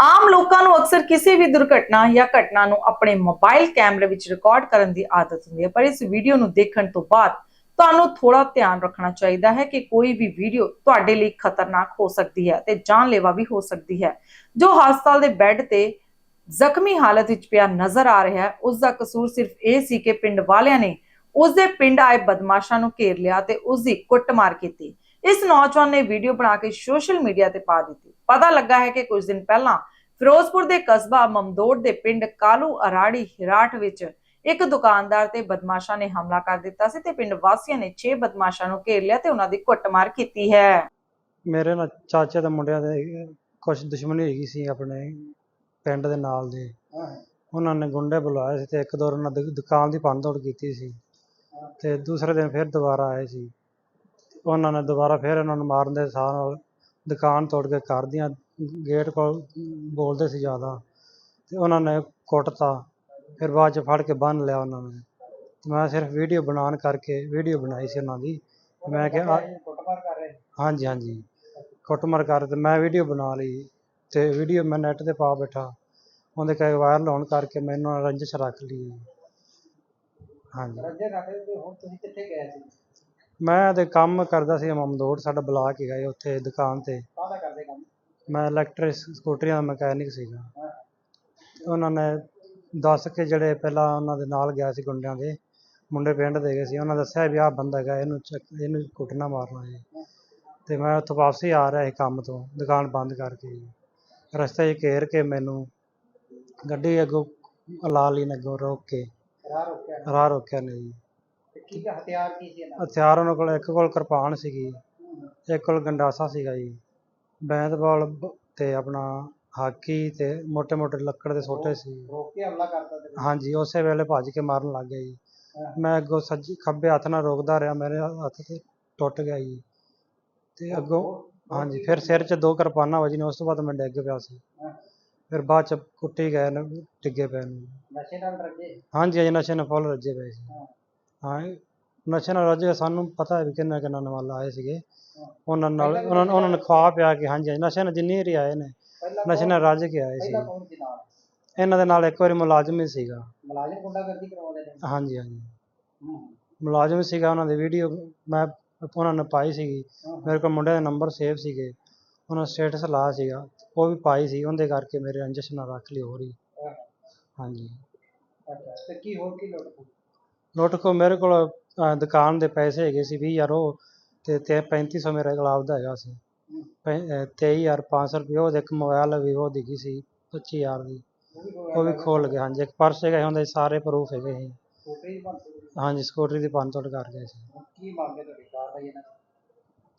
ਆਮ ਲੋਕਾਂ ਨੂੰ ਅਕਸਰ ਕਿਸੇ ਵੀ ਦੁਰਘਟਨਾ ਜਾਂ ਘਟਨਾ ਨੂੰ ਆਪਣੇ ਮੋਬਾਈਲ ਕੈਮਰੇ ਵਿੱਚ ਰਿਕਾਰਡ ਕਰਨ ਦੀ ਆਦਤ ਹੁੰਦੀ ਹੈ, ਪਰ ਇਸ ਵੀਡੀਓ ਨੂੰ ਦੇਖਣ ਤੋਂ ਬਾਅਦ ਤੁਹਾਨੂੰ ਥੋੜਾ ਧਿਆਨ ਰੱਖਣਾ ਚਾਹੀਦਾ ਹੈ ਕਿ ਕੋਈ ਵੀ ਵੀਡੀਓ ਤੁਹਾਡੇ ਲਈ ਖਤਰਨਾਕ ਹੋ ਸਕਦੀ ਹੈ ਤੇ ਜਾਨਲੇਵਾ ਵੀ ਹੋ ਸਕਦੀ ਹੈ। ਜੋ ਹਸਪਤਾਲ ਦੇ ਬੈੱਡ ਤੇ ਜ਼ਖਮੀ ਹਾਲਤ ਵਿੱਚ ਪਿਆ ਨਜ਼ਰ ਆ ਰਿਹਾ ਹੈ, ਉਸ ਦਾ ਕਸੂਰ ਸਿਰਫ ਇਹ ਸੀ ਕਿ ਪਿੰਡ ਵਾਲਿਆਂ ਨੇ ਉਸ ਦੇ ਪਿੰਡ ਆਏ ਬਦਮਾਸ਼ਾਂ ਨੂੰ ਘੇਰ ਲਿਆ ਤੇ ਉਸ ਦੀ ਕੁੱਟਮਾਰ ਕੀਤੀ। ਇਸ ਨੌਜਵਾਨ ਨੇ ਵੀਡੀਓ ਬਣਾ ਕੇ ਸੋਸ਼ਲ ਮੀਡੀਆ ਤੇ ਪਾ ਦਿੱਤੀ। ਪਤਾ ਲੱਗਾ ਹੈ ਕਿ ਕੁਝ ਦਿਨ ਪਹਿਲਾਂ ਫਿਰੋਜ਼ਪੁਰ ਦੇ ਕਸਬਾ ਮਮਦੋੜ ਦੇ ਪਿੰਡ ਕਾਲੂ ਅਰਾੜੀ ਹਿਰਾਟ ਵਿੱਚ ਇੱਕ ਦੁਕਾਨਦਾਰ ਤੇ ਬਦਮਾਸ਼ਾਂ ਨੇ ਹਮਲਾ ਕਰ ਦਿੱਤਾ ਸੀ ਤੇ ਪਿੰਡ ਵਾਸੀਆਂ ਨੇ 6 ਬਦਮਾਸ਼ਾਂ ਨੂੰ ਘੇਰ ਲਿਆ ਤੇ ਉਹਨਾਂ ਦੀ ਕੁੱਟਮਾਰ ਕੀਤੀ ਹੈ। ਮੇਰੇ ਨਾਲ ਚਾਚੇ ਦੇ ਮੁੰਡਿਆਂ ਦੇ ਕੁਝ ਦੁਸ਼ਮਣੀ ਹੈਗੀ ਸੀ ਆਪਣੇ ਪਿੰਡ ਦੇ ਨਾਲ ਦੇ। ਉਹਨਾਂ ਨੇ ਗੁੰਡੇ ਬੁਲਾਏ ਸੀ ਤੇ ਇੱਕ ਦੋ ਉਹਨਾਂ ਦੀ ਦੁਕਾਨ ਦੀ ਭੰਨਤੋੜ ਕੀਤੀ ਸੀ। ਤੇ ਦੂਸਰੇ ਦਿਨ ਫਿਰ ਦੁਬਾਰਾ ਆਏ ਸੀ। ਉਹਨਾਂ ਨੇ ਦੁਬਾਰਾ ਫਿਰ ਉਹਨਾਂ ਨੂੰ ਮਾਰਨ ਦੇ ਸਾਹ ਨਾਲ ਦੁਕਾਨ ਤੋੜ ਕੇ ਘਰ ਦੀਆਂ ਗੇਟ ਕੋਲ ਬੋਲਦੇ ਸੀ ਜ਼ਿਆਦਾ। ਤੇ ਉਹਨਾਂ ਨੇ ਕੁੱਟਤਾ। ਫਿਰ ਬਾਅਦ ਚ ਫੜ ਕੇ ਬੰਨ ਲਿਆ ਉਹਨਾਂ ਨੇ। ਤੇ ਮੈਂ ਸਿਰਫ ਵੀਡੀਓ ਬਣਾਉਣ ਕਰਕੇ ਵੀਡੀਓ ਬਣਾਈ ਸੀ ਉਹਨਾਂ ਦੀ। ਮੈਂ ਕਿਹਾ ਆ- ਕੁੱਟਮਾਰ ਕਰ ਰਹੇ? ਹਾਂਜੀ ਹਾਂਜੀ। ਕੁੱਟਮਾਰ ਕਰ ਤੇ ਮੈਂ ਵੀਡੀਓ ਬਣਾ ਲਈ। ਤੇ ਵੀਡੀਓ ਮੈਂ ਨੈਟ ਤੇ ਪਾ ਬੈਠਾ। ਉਹਦੇ ਕਹੇ ਵਾਇਰਲ ਹੋਣ ਕਰਕੇ ਮੈਨੂੰ ਰੰਜਿਸ਼ ਰੱਖ ਲਈ। ਹਾਂਜੀ। ਰੱਜੇ ਰੱਖਦੇ ਤੇ ਹੁਣ ਤੁਸੀਂ ਕਿੱਥੇ ਗਏ ਸੀ? ਮੈਂ ਤੇ ਕੰਮ ਕਰਦਾ ਸੀ ਮਮਦੋੜ ਸਾਡਾ ਬਲਾਕ ਹੈਗਾ ਜੀ ਉੱਥੇ ਦੁਕਾਨ ਤੇ। ਕਾਹਦਾ ਕਰਦੇ ਕੰਮ? ਮੈਂ ਇਲੈਕਟ੍ਰਿਕ ਸਕੂਟਰੀਆਂ ਦਾ ਮਕੈਨਿਕ ਸੀਗਾ। ਹਾਂ। ਉਹਨਾਂ ਨੇ ਦੱਸ ਕੇ ਜਿਹੜੇ ਪਹਿਲਾਂ ਉਹਨਾਂ ਦੇ ਨਾਲ ਗਿਆ ਸੀ ਗੁੰਡਿਆਂ ਦੇ ਮੁੰਡੇ ਪਿੰਡ ਦੇ ਗਏ ਸੀ ਉਹਨਾਂ ਦੱਸਿਆ ਵੀ ਆਹ ਬੰਦਾ ਹੈਗਾ ਇਹਨੂੰ ਚੱਕ ਇਹਨੂੰ ਕੁੱਟਣਾ ਮਾਰਨਾ ਜੀ। ਤੇ ਮੈਂ ਉੱਥੋਂ ਵਾਪਸੀ ਆ ਰਿਹਾ ਸੀ ਕੰਮ ਤੋਂ ਦੁਕਾਨ ਬੰਦ ਕਰਕੇ ਜੀ। ਰਸਤੇ 'ਚ ਘੇਰ ਕੇ ਮੈਨੂੰ ਗੱਡੀ ਅੱਗੋਂ ਲਾ ਲਈ ਨੇ ਅੱਗੋਂ ਰੋਕ ਕੇ ਰਾਹ ਰੋਕਿਆ। ਰਾਹ ਰੋਕਿਆ ਨੇ ਜੀ। ਠੀਕ ਹੈ ਹਥਿਆਰ ਕੋਲ? ਇੱਕ ਕੋਲ ਕਿਰਪਾਨ ਸੀਗੀ ਇੱਕ ਕੋਲ ਗੰਡਾਸਾ ਸੀਗਾ ਜੀ। ਬੈਂਤ ਬਾਲ ਤੇ ਆਪਣਾ ਹਾਕੀ ਤੇ ਮੋٹے-ਮੋٹے ਲੱਕੜ ਦੇ ਸੋਟੇ ਸੀ। ਰੋਕ ਹਮਲਾ ਕਰਤਾ ਤੇ ਹਾਂਜੀ ਉਸੇ ਵੇਲੇ ਭੱਜ ਕੇ ਮਾਰਨ ਲੱਗ ਗਿਆ ਜੀ। ਮੈਂ ਅੱਗੋਂ ਸੱਜੇ ਖੱਬੇ ਹੱਥ ਨਾਲ ਰੋਕਦਾ ਰਿਹਾ ਮੇਰੇ ਹੱਥ ਤੇ ਟੁੱਟ ਗਿਆ ਜੀ। ਤੇ ਅੱਗੋਂ ਹਾਂਜੀ ਫਿਰ ਸਿਰ 'ਚ ਦੋ ਕਿਰਪਾਨਾਂ ਵੱਜੀਆਂ ਉਸ ਤੋਂ ਬਾਅਦ ਮੈਂ ਡਿੱਗ ਪਿਆ ਸੀ। ਫਿਰ ਬਾਅਦ 'ਚ ਕੁੱਟੀ ਗਏ ਨੇ ਡਿੱਗੇ ਪਏ ਨੂੰ। ਨਸ਼ੇ ਨਾਲ ਰੱਜੇ ਹਾਂਜੀ ਅਜੇ ਨਸ਼ੇ ਨਾਲ ਫੁੱਲ ਰੱਜੇ ਪਏ ਸੀ। ਹਾਂ ਨਸ਼ੇ ਨਾਲ ਰੱਜੇ ਸਾਨੂੰ ਪਤਾ ਹੈ ਵੀ ਕਿੰਨਾ ਕਿੰਨਾ ਨਾਲ ਆਏ ਸੀਗੇ। ਉਹਨਾਂ ਨਾਲ ਵੀ ਉਹਨਾਂ ਨੂੰ- ਉਹਨਾਂ ਨੂੰ ਖਵਾ ਪਿਆ ਕੇ ਹਾਂਜੀ ਹਾਂਜੀ, ਨਸ਼ੇ ਨਾਲ ਜਿੰਨੀ ਵਾਰੀ ਆਏ ਨੇ ਪਹਿਲਾਂ ਨਸ਼ੇ ਨਾਲ ਰੱਜ ਕੇ ਆਏ ਸੀ ਪਹਿਲਾਂ ਕੌਣ ਸੀ ਨਾਲ? ਇਹਨਾਂ ਦੇ ਨਾਲ ਇੱਕ ਵਾਰੀ ਮੁਲਾਜ਼ਮ ਹੀ ਸੀਗਾ। ਮੁਲਾਜ਼ਮ ਗੁੰਡਾਗਰਦੀ ਕਰਵਾਉਂਦੇ ਨੇ? ਹਾਂਜੀ ਹਾਂਜੀ। ਹੂੰ। ਮੁਲਾਜ਼ਮ ਸੀਗਾ ਉਹਨਾਂ ਦੀ ਵੀਡੀਓ ਮੈਂ ਉਹਨਾਂ ਨੇ ਪਾਈ ਸੀਗੀ। ਮੇਰੇ ਕੋਲ ਮੁੰਡੇ ਦੇ ਨੰਬਰ ਸੇਵ ਸੀਗੇ। ਉਹਨਾਂ ਸਟੇਟਸ ਲਾਇਆ ਸੀਗਾ। ਉਹ ਵੀ ਪਾਈ ਸੀ। ਉਹਦੇ ਕਰਕੇ ਮੇਰੇ ਰੰਜਿਸ਼ ਨਾਲ ਰੱਖ ਲਈ ਹੋ। ਰਹੀ। ਹਾਂਜੀ। ਅੱਛਾ। ਤੇ ਕੀ ਹੋਰ ਕੀ ਲੁੱਟ ਖੋਹ? ਲੁੱਟ ਕੋ ਮੇਰੇ ਕੋਲ ਦੁਕਾਨ ਦੇ ਪੈਸੇ ਹੈਗੇ ਸੀ 20000 ਉਹ ਤੇ ਤੇ 3500 ਮੇਰੇ ਕੋਲ ਆਪਦਾ ਹੈਗਾ ਸੀ। ਹੂੰ। 23500 ਰੁਪਏ ਉਹਦੇ ਇੱਕ ਮੋਬਾਈਲ ਵੀਵੋ ਦੀ ਗਈ ਸੀ 25000 ਦੀ। ਉਹ ਵੀ ਉਹ ਖੋਲ ਗਏ ਹਾਂਜੀ ਇੱਕ ਪਰਸ ਹੈਗਾ ਸੀ, ਉਹਦੇ ਸਾਰੇ ਪ੍ਰੂਫ ਹੈਗੇ ਸੀ। ਛੋਟੇ ਹੀ ਹਾਂਜੀ ਸਕੂਟਰੀ ਦੀ ਪੰਨ ਤੋੜ ਕਰ ਗਏ ਸੀ। ਕੀ ਮੰਗਦੇ ਤੁਹਾਡੀ ਕਾਰਵਾਈ ਇਹਨਾਂ ਦੀ?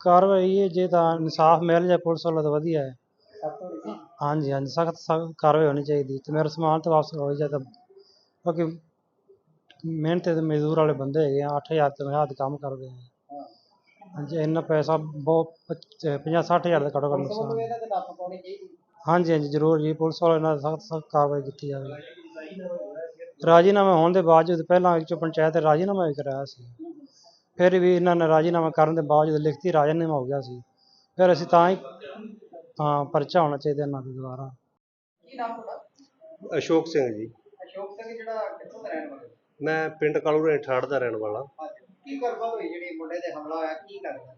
ਕਾਰਵਾਈ ਇਹ ਜੇ ਤਾਂ ਇਨਸਾਫ ਮਿਲ ਜਾਏ ਪੁਲਿਸ ਵੱਲੋਂ ਤਾਂ ਵਧੀਆ ਹੈ। ਸਭ ਤੋਂ ਵੱਡੀ ਹਾਂਜੀ ਹਾਂਜੀ ਸਖਤ ਕਾਰਵਾਈ ਹੋਣੀ ਚਾਹੀਦੀ। ਤੇ ਮੇਰਾ ਸਮਾਨ ਤਾਂ ਵਾਪਸ ਹੋ ਜਾਏ ਤਾਂ ਕਿਉਂਕਿ ਮਿਹਨਤ ਦੇ ਮਜ਼ਦੂਰ ਵਾਲੇ ਬੰਦੇ ਹੈਗੇ ਆ 8000 ਤੇ ਮੈਂ ਹੱਥ ਕੰਮ ਕਰਦੇ ਆ। ਹਾਂ ਹਾਂਜੀ ਇੰਨਾ ਪੈਸਾ ਬਹੁਤ 50 60000 ਦਾ ਘੱਟੋ ਘੱਟ ਨੁਕਸਾਨ। ਇਹਨਾਂ ਤੇ ਨੱਥ ਪਾਉਣੀ ਚਾਹੀਦੀ ਹਾਂਜੀ ਹਾਂਜੀ ਜ਼ਰੂਰ ਜੀ ਪੁਲਿਸ ਵਾਲੇ ਨਾਲ ਸਖਤ ਸਖਤ ਕਾਰਵਾਈ ਕੀਤੀ ਜਾਵੇ। ਰਾਜੀਨਾਮਾ ਹੋਣ ਦੇ ਬਾਵਜੂਦ ਪਹਿਲਾਂ ਵਿੱਚੋਂ ਪੰਚਾਇਤ ਨੇ ਰਾਜੀਨਾਮਾ ਵੀ ਕਰਾਇਆ ਸੀ ਫਿਰ ਵੀ ਇਹਨਾਂ ਨੇ ਰਾਜੀਨਾਮਾ ਕਰਨ ਦੇ ਬਾਵਜੂਦ ਲਿਖਤੀ ਰਾਜੀਨਾਮਾ ਹੋ ਗਿਆ ਸੀ ਫਿਰ ਅਸੀਂ ਤਾਂ ਹੀ ਹਾਂ ਪਰਚਾ ਹੋਣਾ ਚਾਹੀਦਾ ਇਹਨਾਂ ਦੇ ਦੁਆਰਾ। ਕੀ ਨਾਮ ਤੁਹਾਡਾ? ਅਸ਼ੋਕ ਸਿੰਘ ਜੀ। ਅਸ਼ੋਕ ਸਿੰਘ ਜਿਹੜਾ ਕਿੱਥੋਂ ਦਾ ਰਹਿਣ ਵਾਲਾ? ਮੈਂ ਪਿੰਡ ਕਾਲੂਰੇ ਠਾੜ ਦਾ ਰਹਿਣ ਵਾਲਾ। ਕੀ ਗੱਲਬਾਤ ਹੋਈ ਜਿਹੜੀ ਮੁੰਡੇ ਤੇ ਹਮਲਾ ਹੋਇਆ? ਕੀ ਕਰਦਾ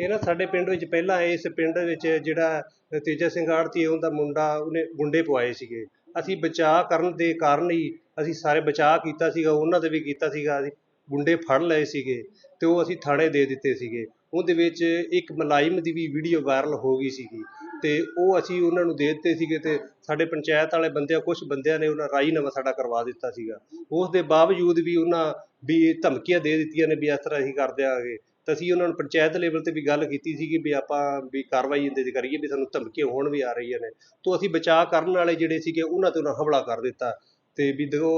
ਇਹ ਨਾ ਸਾਡੇ ਪਿੰਡ ਵਿੱਚ ਪਹਿਲਾਂ ਇਸ ਪਿੰਡ ਵਿੱਚ ਜਿਹੜਾ ਤੇਜਾ ਸਿੰਘ ਆੜਤੀ ਉਹਦਾ ਮੁੰਡਾ ਉਹਨੇ ਗੁੰਡੇ ਪਵਾਏ ਸੀਗੇ। ਅਸੀਂ ਬਚਾਅ ਕਰਨ ਦੇ ਕਾਰਨ ਹੀ ਅਸੀਂ ਸਾਰੇ ਬਚਾਅ ਕੀਤਾ ਸੀਗਾ ਉਹਨਾਂ ਦੇ ਵੀ ਕੀਤਾ ਸੀਗਾ ਅਸੀਂ ਗੁੰਡੇ ਫੜ ਲਏ ਸੀਗੇ ਤੇ ਉਹ ਅਸੀਂ ਥਾਣੇ ਦੇ ਦਿੱਤੇ ਸੀਗੇ। ਉਹਦੇ ਵਿੱਚ ਇੱਕ ਮੁਲਾਜ਼ਮ ਦੀ ਵੀ ਵੀਡੀਓ ਵਾਇਰਲ ਹੋ ਗਈ ਸੀਗੀ। ਤੇ ਉਹ ਅਸੀਂ ਉਹਨਾਂ ਨੂੰ ਦੇ ਦਿੱਤੇ ਸੀਗੇ ਤੇ ਸਾਡੇ ਪੰਚਾਇਤ ਵਾਲੇ ਬੰਦਿਆਂ ਕੁਝ ਬੰਦਿਆਂ ਨੇ ਉਹਨਾਂ ਰਾਜੀਨਾਮਾ ਸਾਡਾ ਕਰਵਾ ਦਿੱਤਾ ਸੀਗਾ। ਉਸ ਦੇ ਬਾਵਜੂਦ ਵੀ ਉਹਨਾਂ ਵੀ ਧਮਕੀਆਂ ਦੇ ਦਿੱਤੀਆਂ ਨੇ ਵੀ ਇਸ ਤਰ੍ਹਾਂ ਅਸੀਂ ਕਰ ਦਿਆਂਗੇ ਤਾਂ ਅਸੀਂ ਉਹਨਾਂ ਨੂੰ ਪੰਚਾਇਤ ਲੈਵਲ ਤੇ ਵੀ ਗੱਲ ਕੀਤੀ ਸੀਗੀ ਵੀ ਆਪਾਂ ਵੀ ਕਾਰਵਾਈ ਇਹਦੇ ਤੇ ਕਰੀਏ ਵੀ ਸਾਨੂੰ ਧਮਕੀਆਂ ਹੋਣ ਵੀ ਆ ਰਹੀਆਂ ਨੇ। ਤੋਂ ਅਸੀਂ ਬਚਾਅ ਕਰਨ ਵਾਲੇ ਜਿਹੜੇ ਸੀਗੇ ਉਹਨਾਂ ਤੇ ਉਹਨਾਂ ਹਮਲਾ ਕਰ ਦਿੱਤਾ। ਤੇ ਵੀ ਦੇਖੋ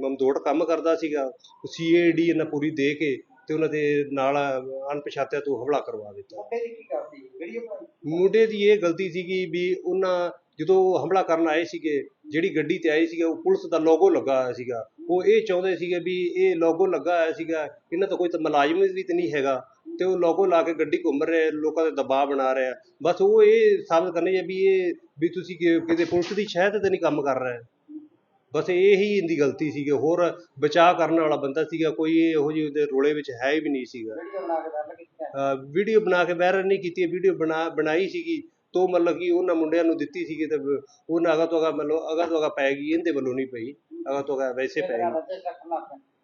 ਮਮਦੋੜ ਕੰਮ ਕਰਦਾ ਸੀਗਾ ਸੀਏਡੀ ਇਹਨਾਂ ਪੂਰੀ ਦੇ ਕੇ ਤੇ ਉਹਨਾਂ ਦੇ ਨਾਲ ਅਣਪਛਾਤਿਆਂ ਤੋਂ ਹਮਲਾ ਕਰਵਾ ਦਿੱਤਾ। ਮੁੰਡੇ ਦੀ ਕੀ ਕਰਦੀ ਵੀਡੀਓ ਬਣਾਈ ਮੁੰਡੇ ਦੀ ਇਹ ਗਲਤੀ ਸੀਗੀ ਵੀ ਉਹਨਾਂ ਜਦੋਂ ਉਹ ਹਮਲਾ ਕਰਨ ਆਏ ਸੀਗੇ ਜਿਹੜੀ ਗੱਡੀ ਤੇ ਆਏ ਸੀਗੇ ਉਹ ਪੁਲਿਸ ਦਾ ਲੋਗੋ ਲੱਗਾ ਹੋਇਆ ਸੀਗਾ। ਉਹ ਇਹ ਚਾਹੁੰਦੇ ਸੀਗੇ ਵੀ ਇਹ ਲੋਗੋ ਲੱਗਾ ਹੋਇਆ ਸੀਗਾ ਇਹਨਾਂ ਤਾਂ ਕੋਈ ਤਾਂ ਮੁਲਾਜ਼ਮ ਵੀ ਤਾਂ ਨਹੀਂ ਹੈਗਾ। ਤੇ ਉਹ ਲੋਗੋ ਲਾ ਕੇ ਗੱਡੀ ਘੁੰਮ ਰਿਹਾ ਲੋਕਾਂ ਦੇ ਦਬਾਅ ਬਣਾ ਰਿਹਾ। ਬਸ ਉਹ ਇਹ ਸਾਬਤ ਕਰਨੀ ਹੈ ਵੀ ਇਹ ਵੀ ਤੁਸੀਂ ਕਿ- ਕਿਤੇ ਪੁਲਿਸ ਦੀ ਸ਼ਹਿ ਤੇ ਨਹੀਂ ਕੰਮ ਕਰ ਰਹੇ। ਬਸ ਇਹ ਹੀ ਇਹਦੀ ਗਲਤੀ ਸੀਗੀ ਹੋਰ ਬਚਾਅ ਕਰਨ ਵਾਲਾ ਬੰਦਾ ਸੀਗਾ ਕੋਈ ਇਹੋ ਜਿਹੇ ਉਹਦੇ ਰੋਲੇ ਵਿੱਚ ਹੈ ਵੀ ਨਹੀਂ ਸੀਗਾ। ਵੀਡੀਓ ਬਣਾ ਕੇ ਵਾਇਰਲ ਨਹੀਂ ਕੀਤੀ ਵੀਡੀਓ ਬਣਾ ਬਣਾਈ ਸੀਗੀ ਤੋ ਮਤਲਬ ਕਿ ਉਹਨਾਂ ਮੁੰਡਿਆਂ ਨੂੰ ਦਿੱਤੀ ਸੀਗੀ ਤੇ ਉਹਨਾਂ ਅਗਾ ਤੋਂ ਅਗਾ ਮਤਲਬ ਅਗਾ ਤੋਂ ਅਗਾ ਪੈ ਗਈ ਇਹਦੇ ਵੱਲੋਂ ਨਹੀਂ ਪਈ ਅਗਾ ਤੋਂ ਅਗਾ ਵੈਸੇ ਪੈ ਗਈ।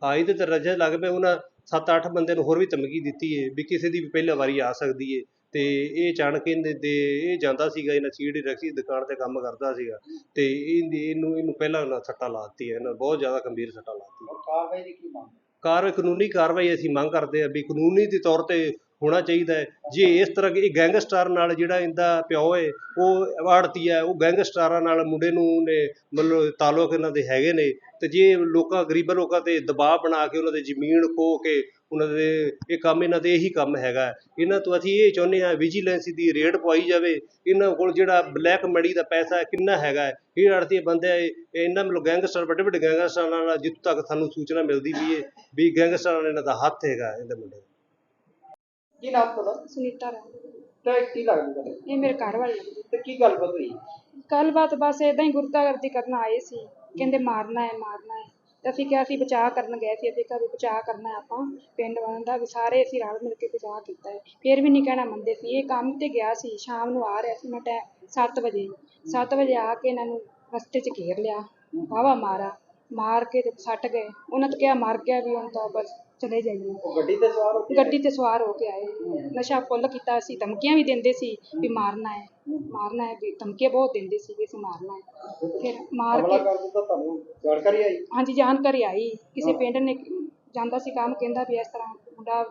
ਹਾਂ ਇਹਦੇ ਤੇ ਰਜੇ ਲੱਗ ਪਏ ਉਹਨਾਂ 7-8 ਬੰਦੇ ਨੂੰ ਹੋਰ ਵੀ ਧਮਕੀ ਦਿੱਤੀ ਏ ਵੀ ਕਿਸੇ ਦੀ ਵੀ ਪਹਿਲਾ ਵਾਰੀ ਆ ਸਕਦੀ ਏ। ਤੇ ਇਹ ਅਚਾਨਕ ਇਹਦੇ ਤੇ ਇਹ ਜਾਂਦਾ ਸੀਗਾ ਇਹਨਾਂ ਸੀਡੀ ਰੈਕਸੀ ਦੁਕਾਨ ਤੇ ਕੰਮ ਕਰਦਾ ਸੀਗਾ। ਤੇ ਇਹਦੀ ਇਹਨੂੰ ਇਹਨੂੰ ਪਹਿਲਾਂ ਨਾਲ ਸੱਟਾਂ ਲਾਤੀ ਇਹਨਾਂ ਬਹੁਤ ਜ਼ਿਆਦਾ ਗੰਭੀਰ ਸੱਟਾਂ ਲਾਤੀ ਹੁਣ ਕਾਰਵਾਈ ਦੀ ਕੀ ਮੰਗ ਕਾਰਵਾਈ ਕਾਨੂੰਨੀ ਕਾਰਵਾਈ ਅਸੀਂ ਮੰਗ ਕਰਦੇ ਆ ਵੀ ਕਾਨੂੰਨੀ ਦੇ ਤੌਰ ਤੇ ਹੋਣਾ ਚਾਹੀਦਾ ਹੈ। ਜੇ ਇਸ ਤਰ੍ਹਾਂ ਇਹ ਗੈਂਗਸਟਰ ਨਾਲ ਜਿਹੜਾ ਇਹਦਾ ਪਿਓ ਹੈ ਉਹ ਆੜਤੀ ਹੈ ਉਹ ਗੈਂਗਸਟਰਾਂ ਨਾਲ ਮੁੰਡੇ ਨੂੰ ਨੇ ਮਤਲਬ ਤਾਲੁਕ ਇਹਨਾਂ ਦੇ ਹੈਗੇ ਨੇ ਤੇ ਜੇ ਲੋਕਾਂ ਗਰੀਬਾਂ ਲੋਕਾਂ ਤੇ ਦਬਾਅ ਬਣਾ ਕੇ ਉਹਨਾਂ ਦੇ ਜ਼ਮੀਨ ਖੋਹ ਕੇ ਉਹਨਾਂ ਦੇ ਇਹ ਕੰਮ ਇਹਨਾਂ ਦੇ ਇਹੀ ਕੰਮ ਹੈਗਾ। ਇਹਨਾਂ ਤੋਂ ਅਸੀਂ ਇਹ ਚਾਹੁੰਦੇ ਹਾਂ ਵਿਜੀਲੈਂਸ ਦੀ ਰੇਡ ਪਵਾਈ ਜਾਵੇ। ਇਹਨਾਂ ਕੋਲ ਜਿਹੜਾ ਬਲੈਕ ਮਨੀ ਦਾ ਪੈਸਾ ਕਿੰਨਾ ਹੈਗਾ ਹੈ। ਇਹ ਆੜਤੀ ਬੰਦੇ ਇਹਨਾਂ ਮਤਲਬ ਗੈਂਗਸਟਰ ਵੱਡੇ ਵੱਡੇ ਗੈਂਗਸਟਰਾਂ ਨਾਲ ਜਿੱਥੋਂ ਤੱਕ ਸਾਨੂੰ ਸੂਚਨਾ ਮਿਲਦੀ ਵੀ ਹੈ ਵੀ ਗੈਂਗਸਟਰਾਂ ਨਾਲ ਇਹਨਾਂ ਦਾ ਹੱਥ ਹੈਗਾ ਇਹਦੇ ਮੁੰਡੇ ਕੀ ਨਾਮ ਤੁਹਾਡਾ? ਸੁਨੀਤਾ ਰਾਮ। ਤੇ ਕੀ ਲੱਗਦਾ ਇਹ ਮੇਰੇ ਘਰ ਵਾਲੇ ਤੇ ਕੀ ਗੱਲਬਾਤ ਹੋਈ? ਗੱਲਬਾਤ ਬਸ ਇਦਾਂ ਹੀ ਗੁਰਦਾਗਰਦੀ ਕਰਨ ਆਏ ਸੀ। ਕਹਿੰਦੇ ਮਾਰਨਾ ਹੈ ਮਾਰਨਾ ਹੈ। ਤੇ ਅਸੀਂ ਕਿਹਾ, ਅਸੀਂ ਬਚਾਅ ਕਰਨ ਗਏ ਸੀ, ਅਸੀਂ ਕਿਹਾ ਵੀ ਬਚਾਅ ਕਰਨਾ ਆਪਾਂ, ਪਿੰਡ ਵਾਲਿਆਂ ਦਾ, ਵੀ ਸਾਰੇ ਅਸੀਂ ਰਲ ਮਿਲ ਕੇ ਬਚਾਅ ਕੀਤਾ ਹੈ। ਫਿਰ ਵੀ ਨਹੀਂ ਕਹਿਣਾ ਮੰਨਦੇ ਸੀ। ਇਹ ਕੰਮ ਤੇ ਗਿਆ ਸੀ, ਸ਼ਾਮ ਨੂੰ ਆ ਰਿਹਾ ਸੀ ਮੈਂ ਟੈ, ਸੱਤ ਵਜੇ। ਸੱਤ ਵਜੇ ਆ ਕੇ ਇਹਨਾਂ ਨੂੰ ਰਸਤੇ 'ਚ ਘੇਰ ਲਿਆ, ਵਾਹਵਾ ਮਾਰਾ ਮਾਰ ਕੇ ਤੇ ਸੱਟ ਗਏ। ਉਹਨਾਂ ਤੋਂ ਕਿਹਾ, ਮਰ ਗਿਆ ਵੀ, ਹੁਣ ਤਾਂ ਬਸ ਚਲੇ ਜਾਈਏ। ਉਹ ਗੱਡੀ ਤੇ ਸਵਾਰ ਹੋ ਕੇ ਗੱਡੀ ਤੇ ਸਵਾਰ ਹੋ ਕੇ ਆਏ। ਨਸ਼ਾ ਫੁੱਲ ਕੀਤਾ ਸੀ ਧਮਕੀਆਂ ਵੀ ਦਿੰਦੇ ਸੀ ਵੀ ਮਾਰਨਾ ਹੈ ਮਾਰਨਾ ਹੈ ਵੀ ਧਮਕੀਆਂ ਬਹੁਤ ਦਿੰਦੇ ਸੀ ਵੀ ਅਸੀਂ ਮਾਰਨਾ ਹੈ। ਫਿਰ ਮਾਰ ਕੇ ਕਰ ਦਿੱਤਾ ਤੁਹਾਨੂੰ ਜਾਣਕਾਰੀ ਆਈ? ਹਾਂਜੀ ਜਾਣਕਾਰੀ ਆਈ। ਕਿਸੇ ਪਿੰਡ ਨੇ ਜਾਂਦਾ ਸੀ ਕੰਮ ਕਹਿੰਦਾ ਵੀ ਇਸ ਤਰ੍ਹਾਂ ਮੁੰਡਾ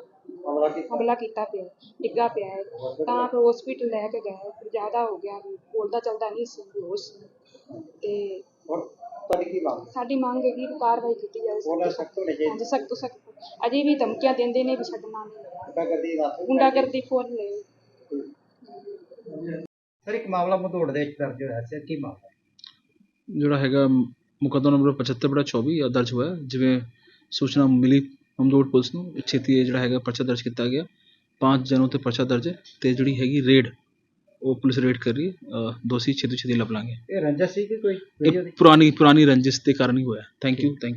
ਹਮਲਾ ਕੀਤਾ। ਪਿਆ ਡਿੱਗਾ ਪਿਆ ਹੈ। ਤਾਂ ਫਿਰ ਹਸਪੀਟਲ ਲੈ ਕੇ ਗਏ ਫਿਰ ਜ਼ਿਆਦਾ ਹੋ ਗਿਆ ਬੋਲਦਾ ਚੱਲਦਾ ਨਹੀਂ ਸੀ ਬੇਹੋਸ਼ ਸੀ। ਤੇ ਤੁਹਾਡੀ ਕੀ ਮੰਗ? ਸਾਡੀ ਮੰਗ ਹੈ ਕਿ ਕਾਰਵਾਈ ਕੀਤੀ ਜਾਵੇ। ਉਹਨਾਂ ਸਖਤ ਹੋਣੇ ਚਾਹੀਦੇ। ਹਾਂਜੀ ਸਖਤ ਤੋਂ ਸਖਤ। ਅਜੇ ਵੀ ਧਮਕੀਆਂ ਦਿੰਦੇ ਨੇ ਵੀ ਛੱਡਣਾ ਨਹੀਂ ਗੁੰਡਾ ਗੱਡੀ ਦੱਸ ਗੁੰਡਾਗਰਦੀ ਫੁੱਲ ਹੈ। ਸਰ ਇੱਕ ਮਾਮਲਾ ਮਧੋੜ ਦੇ ਵਿੱਚ ਦਰਜ ਹੋਇਆ ਸੀ। ਕੀ ਮਾਮਲਾ ਜਿਹੜਾ ਹੈਗਾ ਮੁਕੱਦਮਾ ਨੰਬਰ 75 ਬੜਾ 24 ਦਰਜ ਹੋਇਆ। ਜਿਵੇਂ ਸੂਚਨਾ ਮਿਲੀ ਪੁਲਿਸ ਨੂੰ ਛੇਤੀ ਇਹ ਜਿਹੜਾ ਹੈਗਾ ਪਰਚਾ ਦਰਜ ਕੀਤਾ ਗਿਆ। ਪੰਜ ਜਣੋਂ ਤੇ ਪਰਚਾ ਦਰਜ ਹੈ ਤੇ ਜਿਹੜੀ ਹੈਗੀ ਰੇਡ। ਉਹ ਪੁਲਿਸ ਰੇਡ ਕਰ ਰਹੀ ਹੈ ਅਹ ਦੋਸ਼ੀ ਛੇਤੀ ਛੇਤੀ ਲੱਭ ਲਾਂਗੇ। ਇਹ ਰੰਜਸ ਸੀ ਕਿ ਕੋਈ ਇਹ ਪੁਰਾਣੀ ਪੁਰਾਣੀ ਰੰਜਿਸ਼ ਦੇ ਕਾਰਨ ਹੀ ਹੋਇਆ। Thank you thank you